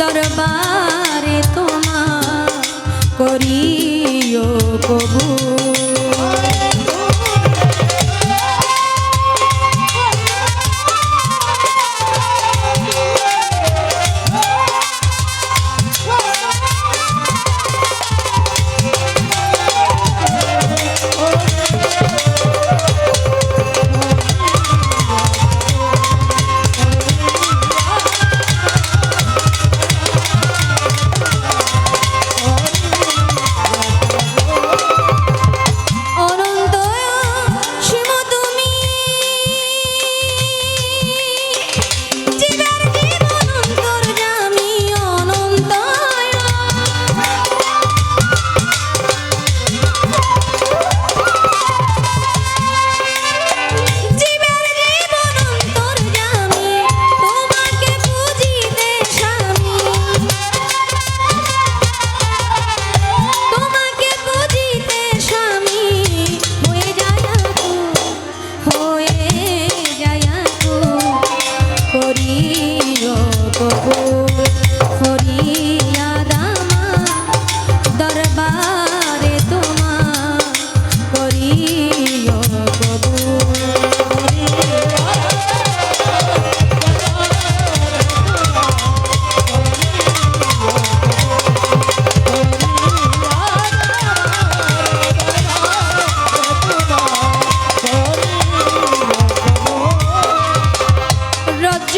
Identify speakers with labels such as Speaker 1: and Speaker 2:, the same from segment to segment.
Speaker 1: দরবারে তোমা করিও কবু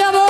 Speaker 1: llamo